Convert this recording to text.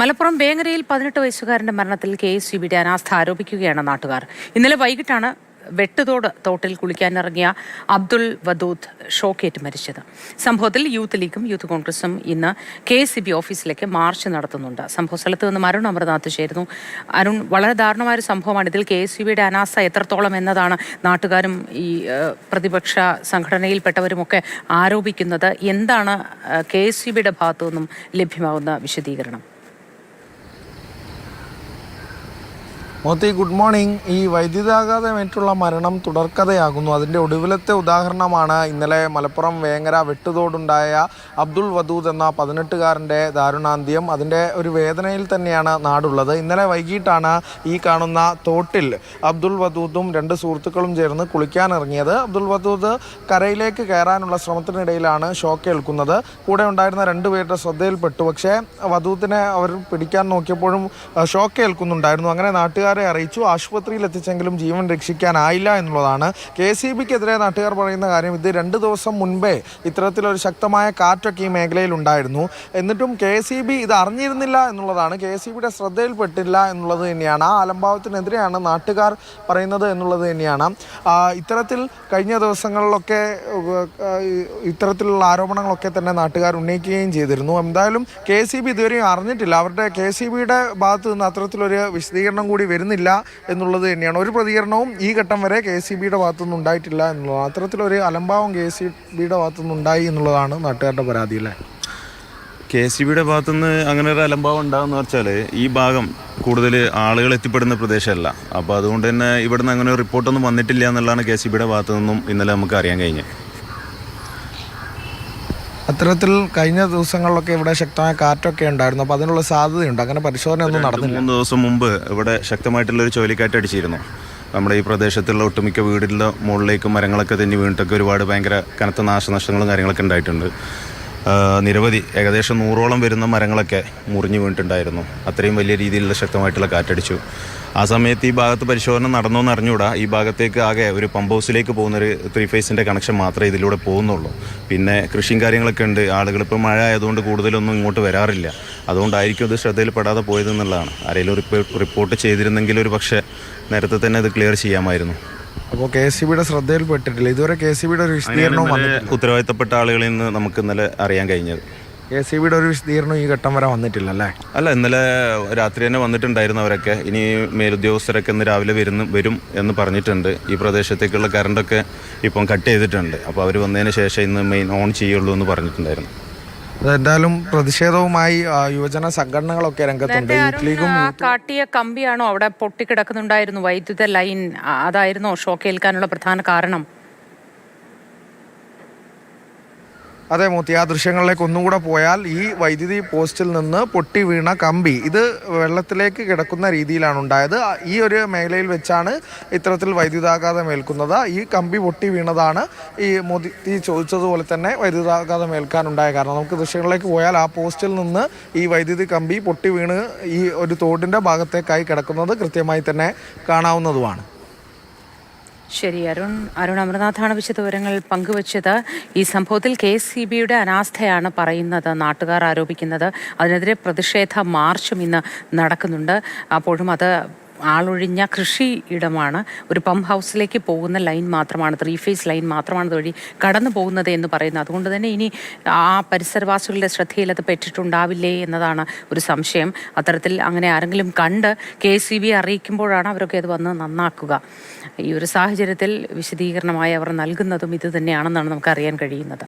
മലപ്പുറം വേങ്ങരയിൽ പതിനെട്ട് വയസ്സുകാരന്റെ മരണത്തിൽ K S U ബിയുടെ അനാസ്ഥ ആരോപിക്കുകയാണ് നാട്ടുകാർ. ഇന്നലെ വൈകിട്ടാണ് വെട്ടുതോട് തോട്ടിൽ കുളിക്കാനിറങ്ങിയ അബ്ദുൾ വദൂദ് ഷോക്കേറ്റ് മരിച്ചത്. സംഭവത്തിൽ യൂത്ത് ലീഗും യൂത്ത് കോൺഗ്രസും ഇന്ന് കെ എസ് സി ബി ഓഫീസിലേക്ക് മാർച്ച് നടത്തുന്നുണ്ട്. സംഭവ സ്ഥലത്ത് നിന്നും അരുൺ അമർനാഥ് ചേരുന്നു. അരുൺ വളരെ ദാരുണമായ ഒരു സംഭവമാണ് ഇതിൽ കെ എസ് യു ബിയുടെ അനാസ്ഥ എത്രത്തോളം എന്നതാണ് നാട്ടുകാരും ഈ പ്രതിപക്ഷ സംഘടനയിൽപ്പെട്ടവരുമൊക്കെ ആരോപിക്കുന്നത്. എന്താണ് കെ എസ് യു ബിയുടെ ഭാഗത്തു നിന്നും ലഭ്യമാകുന്ന വിശദീകരണം? Mothi good morning. ഈ വൈദ്യുതാഘാതമേറ്റുള്ള മരണം തുടർക്കഥയാകുന്നു. അതിന്റെ ഒടുവിലത്തെ ഉദാഹരണമാണ് ഇന്നലെ മലപ്പുറം വേങ്ങര വെട്ടുതോടുണ്ടായ അബ്ദുൾ വദൂദ് എന്ന പതിനെട്ടുകാരന്റെ ദാരുണാന്ത്യം. അതിന്റെ ഒരു വേദനയിൽ തന്നെയാണ് നാടുള്ളത്. ഇന്നലെ വൈകിട്ടാണ് ഈ കാണുന്ന തോട്ടിൽ അബ്ദുൾ വദൂദും രണ്ട് സുഹൃത്തുക്കളും ചേർന്ന് കുളിക്കാനിറങ്ങിയത്. അബ്ദുൾ വദൂദ് കരയിലേക്ക് കയറാനുള്ള ശ്രമത്തിനിടയിലാണ് ഷോക്ക് ഏൽക്കുന്നത് കൂടെ ഉണ്ടായിരുന്ന രണ്ടുപേരുടെ ശ്രദ്ധയിൽപ്പെട്ടു. പക്ഷേ വധൂത്തിനെ അവർ പിടിക്കാൻ നോക്കിയപ്പോഴും ഷോക്ക് ഏൽക്കുന്നുണ്ടായിരുന്നു അങ്ങനെ നാട്ടുകാരെ അറിയിച്ചു? ആശുപത്രിയിൽ എത്തിച്ചെങ്കിലും ജീവൻ രക്ഷിക്കാനായില്ല എന്നുള്ളതാണ്. കെ സി ബിക്കെതിരെ നാട്ടുകാർ പറയുന്ന കാര്യം ഇത് രണ്ട് ദിവസം മുൻപേ ഇത്തരത്തിലൊരു ശക്തമായ കാറ്റൊക്കെ ഈ മേഖലയിൽ ഉണ്ടായിരുന്നു. എന്നിട്ടും കെ സി ബി ഇത് അറിഞ്ഞിരുന്നില്ല എന്നുള്ളതാണ്. കെ സി ബിയുടെ ശ്രദ്ധയിൽപ്പെട്ടില്ല എന്നുള്ളത് തന്നെയാണ്. ആ അലംഭാവത്തിനെതിരെയാണ് നാട്ടുകാർ പറയുന്നത് എന്നുള്ളത് തന്നെയാണ്. ഇത്തരത്തിൽ കഴിഞ്ഞ ദിവസങ്ങളിലൊക്കെ ഇത്തരത്തിലുള്ള ആരോപണങ്ങളൊക്കെ തന്നെ നാട്ടുകാർ ഉന്നയിക്കുകയും ചെയ്തിരുന്നു. എന്തായാലും കെ സി ബി ഇതുവരെയും അറിഞ്ഞിട്ടില്ല. അവരുടെ കെ സി ബിയുടെ ഭാഗത്ത് നിന്ന് അത്തരത്തിലൊരു വിശദീകരണം കൂടി വരുന്നില്ല എന്നുള്ളത് തന്നെയാണ്. ഒരു പ്രതികരണവും ഈ ഘട്ടം വരെ കെ സി ബിയുടെ ഭാഗത്തുനിന്ന് ഉണ്ടായിട്ടില്ല എന്നുള്ളതാണ് അത്തരത്തിലൊരു അലംഭാവം കെ സി ബിയുടെ ഭാഗത്തുനിന്ന് ഉണ്ടായി എന്നുള്ളതാണ് നാട്ടുകാരുടെ പരാതി അല്ലേ? കെ സി ബിയുടെ ഭാഗത്തുനിന്ന് അങ്ങനെ ഒരു അലംഭാവം ഉണ്ടാകുന്ന വെച്ചാൽ ഈ ഭാഗം കൂടുതൽ ആളുകൾ എത്തിപ്പെടുന്ന പ്രദേശമല്ല. അപ്പോൾ അതുകൊണ്ട് തന്നെ ഇവിടുന്ന് അങ്ങനെ ഒരു റിപ്പോർട്ടൊന്നും വന്നിട്ടില്ല എന്നുള്ളതാണ് കെ സി ബിയുടെ ഭാഗത്തു നിന്നും ഇന്നലെ നമുക്ക് അറിയാൻ കഴിഞ്ഞത്. അത്തരത്തിൽ കഴിഞ്ഞ ദിവസങ്ങളിലൊക്കെ ഇവിടെ ശക്തമായ കാറ്റൊക്കെ ഉണ്ടായിരുന്നു. അപ്പോൾ അതിനുള്ള സാധ്യതയുണ്ട്. അങ്ങനെ പരിശോധന ഒന്നും നടന്നില്ല. മൂന്ന് ദിവസം മുമ്പ് ഇവിടെ ശക്തമായിട്ടുള്ള ഒരു ചുഴലിക്കാറ്റ് അടിച്ചിരുന്നു. നമ്മുടെ ഈ പ്രദേശത്തുള്ള ഒട്ടുമിക്ക വീടിന്റെ മുകളിലേക്ക് മരങ്ങളൊക്കെ തന്നെ വീണിട്ടൊക്കെ ഒരുപാട് ഭയങ്കര കനത്ത നാശനഷ്ടങ്ങളും കാര്യങ്ങളൊക്കെ ഉണ്ടായിട്ടുണ്ട്. നിരവധി ഏകദേശം നൂറോളം വരുന്ന മരങ്ങളൊക്കെ മുറിഞ്ഞു വീണിട്ടുണ്ടായിരുന്നു. അത്രയും വലിയ രീതിയിലുള്ള ശക്തമായിട്ടുള്ള കാറ്റടിച്ചു. ആ സമയത്ത് ഈ ഭാഗത്ത് പരിശോധന നടന്നോന്ന് അറിഞ്ഞുകൂടാ ഈ ഭാഗത്തേക്ക് ആകെ ഒരു പമ്പ് ഹൗസിലേക്ക് പോകുന്നൊരു ത്രീ ഫേസിന്റെ കണക്ഷൻ മാത്രമേ ഇതിലൂടെ പോകുന്നുള്ളൂ. പിന്നെ കൃഷിയും കാര്യങ്ങളൊക്കെ ഉണ്ട്. ആളുകൾ ഇപ്പോൾ മഴ ആയതുകൊണ്ട് കൂടുതലൊന്നും ഇങ്ങോട്ട് വരാറില്ല. അതുകൊണ്ടായിരിക്കും ഇത് ശ്രദ്ധയിൽപ്പെടാതെ പോയതെന്നുള്ളതാണ് ആരെങ്കിലും റിപ്പോ- റിപ്പോർട്ട് ചെയ്തിരുന്നെങ്കിൽ ഒരു പക്ഷേ നേരത്തെ തന്നെ ഇത് ക്ലിയർ ചെയ്യാമായിരുന്നു. അപ്പോൾ കെ സി ബിയുടെ ശ്രദ്ധയിൽപ്പെട്ടിട്ടില്ല. ഇതുവരെ കെ സി ബിയുടെ ഒരു വിശദീകരണവും ഉത്തരവാദിത്തപ്പെട്ട ആളുകളിൽ നിന്ന് നമുക്ക് ഇന്നലെ അറിയാൻ കഴിഞ്ഞത്. കെ സി ബിയുടെ ഒരു വിശദീകരണം ഈ ഘട്ടം വരെ വന്നിട്ടില്ല അല്ലേ അല്ല ഇന്നലെ രാത്രി തന്നെ വന്നിട്ടുണ്ടായിരുന്നവരൊക്കെ ഇനി മേലുദ്യോഗസ്ഥരൊക്കെ ഇന്ന് രാവിലെ വരുന്നു വരും എന്ന് പറഞ്ഞിട്ടുണ്ട്. ഈ പ്രദേശത്തേക്കുള്ള കറണ്ടൊക്കെ ഇപ്പം കട്ട് ചെയ്തിട്ടുണ്ട്. അപ്പോൾ അവർ വന്നതിന് ശേഷം ഇന്ന് മെയിൻ ഓൺ ചെയ്യുള്ളൂ എന്ന് പറഞ്ഞിട്ടുണ്ടായിരുന്നു. അതെന്തായാലും പ്രതിഷേധവുമായി യുവജന സംഘടനകളൊക്കെ രംഗത്തുണ്ട്. ലീഗും കാട്ടിയ കമ്പിയാണോ അവിടെ പൊട്ടിക്കിടക്കുന്നുണ്ടായിരുന്നു? വൈദ്യുത ലൈൻ അതായിരുന്നു അതായിരുന്നോ? ഷോക്ക് ഏൽക്കാനുള്ള പ്രധാന കാരണം. അതെ മൂത്തി ആ ദൃശ്യങ്ങളിലേക്ക് ഒന്നും കൂടെ പോയാൽ ഈ വൈദ്യുതി പോസ്റ്റിൽ നിന്ന് പൊട്ടി വീണ കമ്പി ഇത് വെള്ളത്തിലേക്ക് കിടക്കുന്ന രീതിയിലാണ് ഉണ്ടായത്. ഈ ഒരു മേഖലയിൽ വെച്ചാണ് ഇത്തരത്തിൽ വൈദ്യുതാഘാതം ഏൽക്കുന്നത്. ഈ കമ്പി പൊട്ടി വീണതാണ് ഈ മോദി ചോദിച്ചതുപോലെ തന്നെ വൈദ്യുതാഘാതം ഏൽക്കാനുണ്ടായ കാരണം. നമുക്ക് ദൃശ്യങ്ങളിലേക്ക് പോയാൽ ആ പോസ്റ്റിൽ നിന്ന് ഈ വൈദ്യുതി കമ്പി പൊട്ടി വീണ് ഈ ഒരു തോടിന്റെ ഭാഗത്തേക്കായി കിടക്കുന്നത് കൃത്യമായി തന്നെ കാണാവുന്നതുമാണ്. ശരി അരുൺ. അരുൺ അമർനാഥാണ് വിശദവിവരങ്ങൾ പങ്കുവച്ചത്. ഈ സംഭവത്തിൽ കെ എസ് സി ബിയുടെ അനാസ്ഥയാണ് പറയുന്നത് നാട്ടുകാർ ആരോപിക്കുന്നത്. അതിനെതിരെ പ്രതിഷേധ മാർച്ചും ഇന്ന് നടക്കുന്നുണ്ട്. അപ്പോഴും അത് ആളൊഴിഞ്ഞ കൃഷി ഇടമാണ് ഒരു പമ്പ് ഹൗസിലേക്ക് പോകുന്ന ലൈൻ മാത്രമാണ് ത്രീ ഫേസ് ലൈൻ മാത്രമാണ് അതുവഴി കടന്നു പോകുന്നത് എന്ന് പറയുന്നത്. അതുകൊണ്ട് തന്നെ ഇനി ആ പരിസരവാസികളുടെ ശ്രദ്ധയിൽ അത് പെട്ടിട്ടുണ്ടാവില്ലേ എന്നതാണ് ഒരു സംശയം. അത്തരത്തിൽ അങ്ങനെ ആരെങ്കിലും കണ്ട് കെ സി ബി അറിയിക്കുമ്പോഴാണ് അവരൊക്കെ അത് വന്ന് നന്നാക്കുക. ഈ ഒരു സാഹചര്യത്തിൽ വിശദീകരണമായി അവർ നൽകുന്നതും ഇത് തന്നെയാണെന്നാണ് നമുക്ക് അറിയാൻ കഴിയുന്നത്.